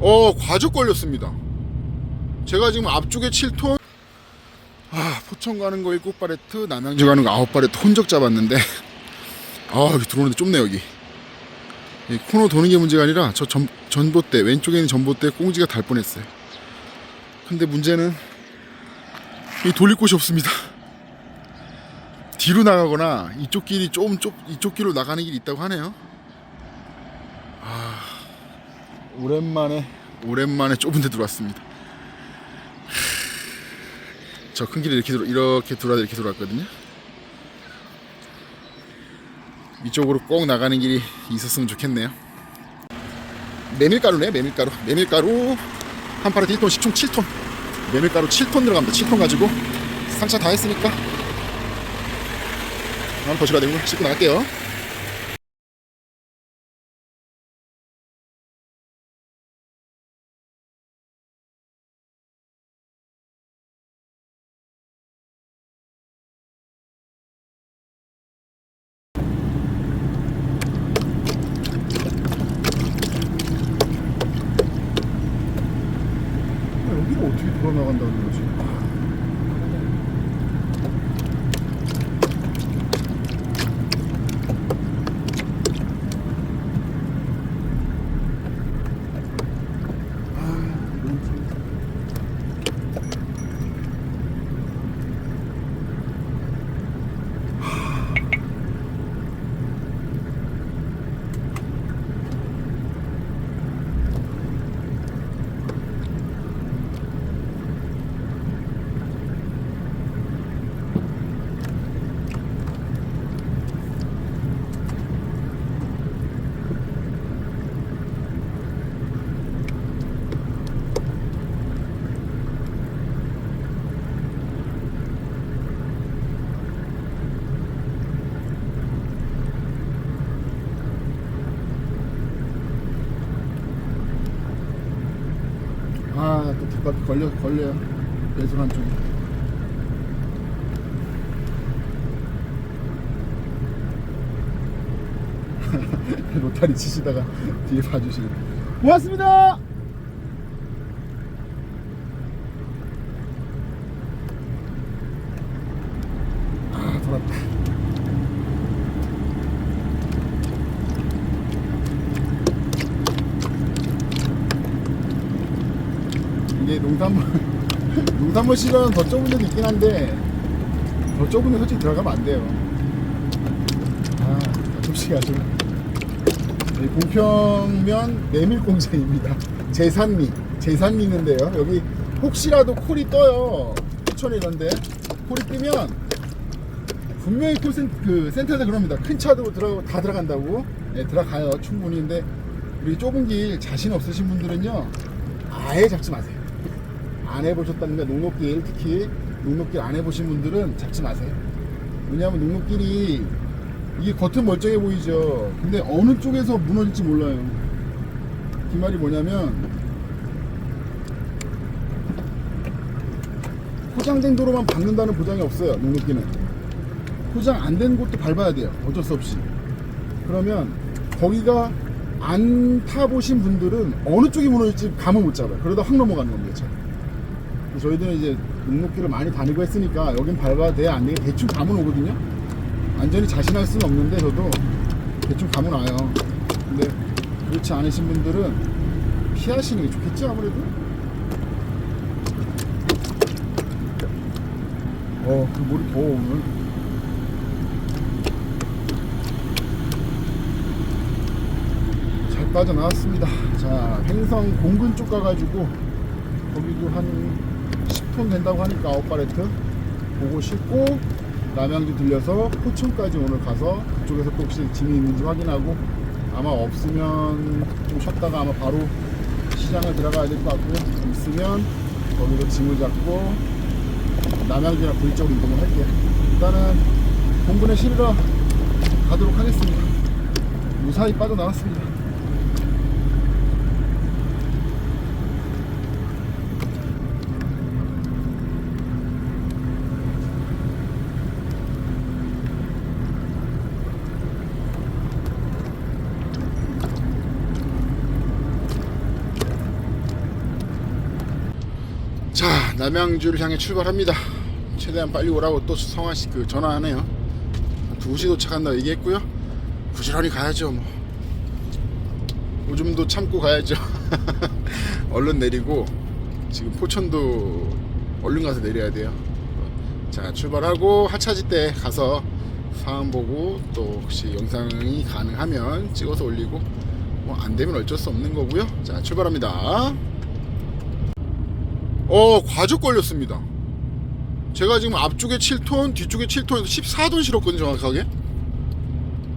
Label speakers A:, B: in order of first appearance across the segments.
A: 어 과적 걸렸습니다. 제가 지금 앞쪽에 7톤. 아 포천 가는 거 7바레트 남양주 가는 거 9바레트 혼적 잡았는데. 아 여기 들어오는데 좁네 여기. 이 코너 도는 게 문제가 아니라 저 전, 전봇대 왼쪽에 있는 전봇대 꽁지가 달 뻔했어요. 근데 문제는 이 돌릴 곳이 없습니다. 뒤로 나가거나 이쪽 길이 좀 좁, 이쪽 길로 나가는 길이 있다고 하네요 아 오랜만에 오랜만에 좁은 데 들어왔습니다 저 큰 길에 이렇게 들어 이렇게 돌아 이렇게 돌아왔거든요. 이쪽으로 꼭 나가는 길이 있었으면 좋겠네요. 메밀가루네 메밀가루 메밀가루 한 파레트 1톤 총 7톤 메밀가루 7톤 들어갑니다. 7톤 가지고 상차 다 했으니까 한번 거실가 되고 싣고 나갈게요. 여기가 어떻게 돌아 나간다는 거지? 아, 또 뒷 바퀴 걸려, 걸려요. 배수 한쪽에. 로타리 치시다가 뒤에 봐주시고. 고맙습니다! 아, 돌았다. 농산물 농산물 시간은 더 좁은 데도 있긴 한데 더 좁은 데 솔직히 들어가면 안 돼요. 아 좁시가 아주 공평면 메밀 공장입니다. 제산미 제산미 있는데요. 여기 혹시라도 콜이 떠요. 포천에 이런데 콜이 뜨면 분명히 콜센 그 센터에서 그럽니다. 큰 차도 들어 다 들어간다고. 네, 들어가요. 충분히. 근데 우리 좁은 길 자신 없으신 분들은요 아예 잡지 마세요 안 해보셨다는 게 농록길 특히 농록길 안 해보신 분들은 잡지 마세요. 왜냐하면 농록길이 이게 겉은 멀쩡해 보이죠. 근데 어느 쪽에서 무너질지 몰라요. 그 말이 뭐냐면 포장된 도로만 밟는다는 보장이 없어요 농록길은 포장 안 된 곳도 밟아야 돼요 어쩔 수 없이. 그러면 거기가 안 타보신 분들은 어느 쪽이 무너질지 감을 못 잡아요. 그러다 확 넘어가는 겁니다 차. 저희들은 이제 목록길을 많이 다니고 했으니까 여긴 밟아야 돼, 안 돼, 대충 감은 오거든요. 완전히 자신할 수는 없는데 저도 대충 감은 와요. 근데 그렇지 않으신 분들은 피하시는 게 좋겠죠, 아무래도. 어, 그 머리 더워 오늘. 잘 빠져나왔습니다. 자, 행성 공근 쪽 가가지고 거기도 한 10톤 된다고 하니까 아웃바레트 보고 싣고 남양주 들려서 포천까지 오늘 가서 그쪽에서 또 혹시 짐이 있는지 확인하고 아마 없으면 좀 쉬었다가 아마 바로 시장을 들어가야 될 것 같고 있으면 거기서 짐을 잡고 남양주나 부위 쪽으로 이동을 할게요. 일단은 공군에 실으러 가도록 하겠습니다. 무사히 빠져나왔습니다 남양주를 향해 출발합니다. 최대한 빨리 오라고 또 성화 씨그 전화하네요. 2시 도착한다 얘기했고요. 부지런히 가야죠 뭐. 오줌도 참고 가야죠. 얼른 내리고 지금 포천도 얼른 가서 내려야 돼요. 자 출발하고 하차지 때 가서 상황 보고 또 혹시 영상이 가능하면 찍어서 올리고 뭐 안 되면 어쩔 수 없는 거고요. 자 출발합니다. 어 과적 걸렸습니다. 제가 지금 앞쪽에 7톤, 뒤쪽에 7톤에서 14톤 실었거든요, 정확하게.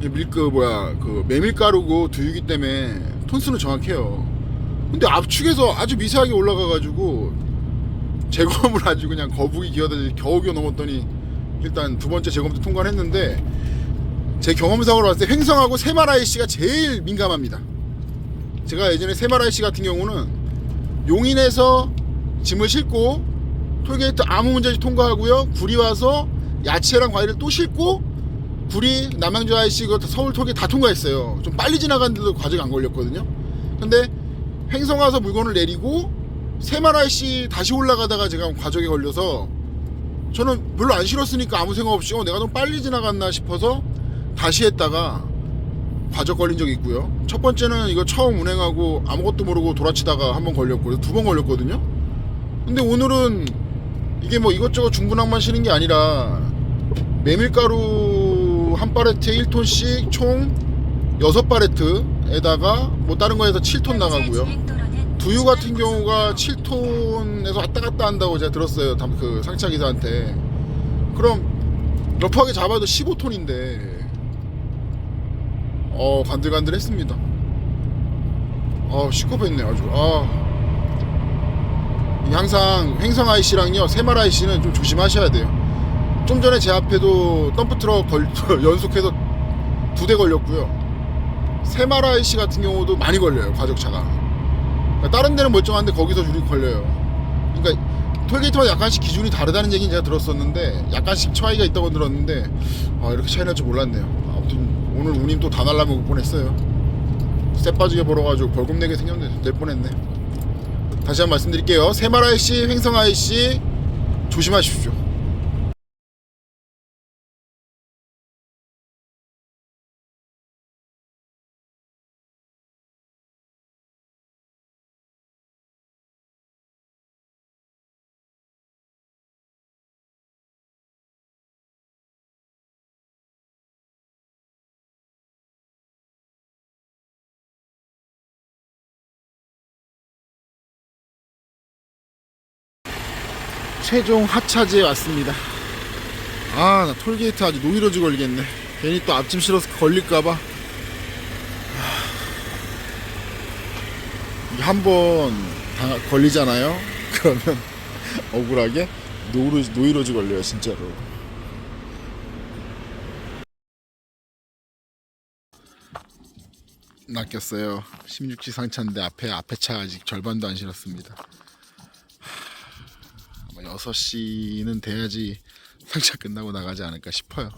A: 이 밀그 뭐야 그 메밀가루고 두유기 때문에 톤수는 정확해요. 근데 압축에서 아주 미세하게 올라가가지고 제검을 아주 그냥 거북이 기어다니 겨우겨우 넘었더니 일단 두 번째 제검도 통과를 했는데 제 경험상으로 봤을 때 횡성하고 세마라이 씨가 제일 민감합니다. 제가 예전에 세마라이 씨 같은 경우는 용인에서 짐을 싣고 톨게이트 아무 문제 없이 통과하고요. 구리 와서 야채랑 과일을 또 싣고 구리 남양주 IC 그 서울 톨게이트 다 통과했어요. 좀 빨리 지나갔는데도 과정이 안 걸렸거든요. 근데 횡성 와서 물건을 내리고 IC 다시 올라가다가 제가 과정에 걸려서 저는 별로 안 싫었으니까 아무 생각 없이 어, 내가 너무 빨리 지나갔나 싶어서 다시 했다가 과적 걸린 적이 있고요. 첫 번째는 이거 처음 운행하고 아무것도 모르고 돌아치다가 한 번 걸렸고 두 번 걸렸거든요. 근데 오늘은 이게 뭐 이것저것 중분항만 실은 게 아니라 메밀가루 한 파레트에 1톤씩 총 6파레트에다가 뭐 다른 거에서 7톤 나가고요. 두유 같은 경우가 7톤에서 왔다 갔다 한다고 제가 들었어요. 담- 그 상차 기사한테. 그럼 러프하게 잡아도 15톤인데 어 간들간들했습니다. 어 시끄럽했네 아주. 아이 항상 횡성 IC랑요 세말 IC는 좀 조심하셔야 돼요. 좀 전에 제 앞에도 덤프 트럭 걸, 연속해서 두 대 걸렸고요. 세말 IC 같은 경우도 많이 걸려요 과적차가. 그러니까 다른 데는 멀쩡한데 거기서 줄이 걸려요. 그러니까 톨게이트마다 약간씩 기준이 다르다는 얘기는 제가 들었었는데 약간씩 차이가 있다고 들었는데 아 이렇게 차이 날 줄 몰랐네요. 아무튼 오늘 운임 또 다 날라먹을 뻔했어요. 쎄 빠지게 벌어가지고 벌금 내게 생겼네 낼 뻔했네. 다시 한 번 말씀드릴게요. 새말 IC, 횡성 IC 조심하십시오. 최종 하차지에 왔습니다. 아, 나 톨게이트 아주 노이로지 걸리겠네. 괜히 또 앞짐 실어서 걸릴까봐. 한번 걸리잖아요. 그러면 억울하게 노이로지, 노이로지 걸려요, 진짜로. 낚였어요. 16시 상차인데 앞에 앞에 차 아직 절반도 안 실었습니다. 아마 6시는 돼야지 상차 끝나고 나가지 않을까 싶어요.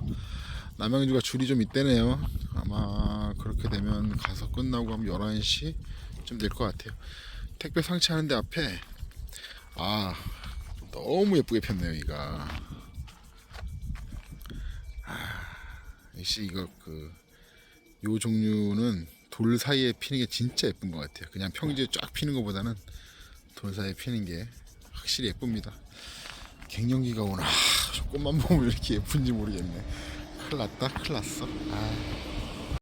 A: 남양주가 줄이 좀 있대네요. 아마 그렇게 되면 가서 끝나고 하면 11시 좀될것 같아요. 택배 상차하는데 앞에 아 너무 예쁘게 폈네요 이가. 아, 역시 이거 그 요 종류는 돌 사이에 피는 게 진짜 예쁜 것 같아요. 그냥 평지에 쫙 피는 것보다는 돌 사이에 피는 게 확실히 예쁩니다. 갱년기가 오나 아, 조금만 보면 왜 이렇게 예쁜지 모르겠네 큰일 났다 큰일 났어 아.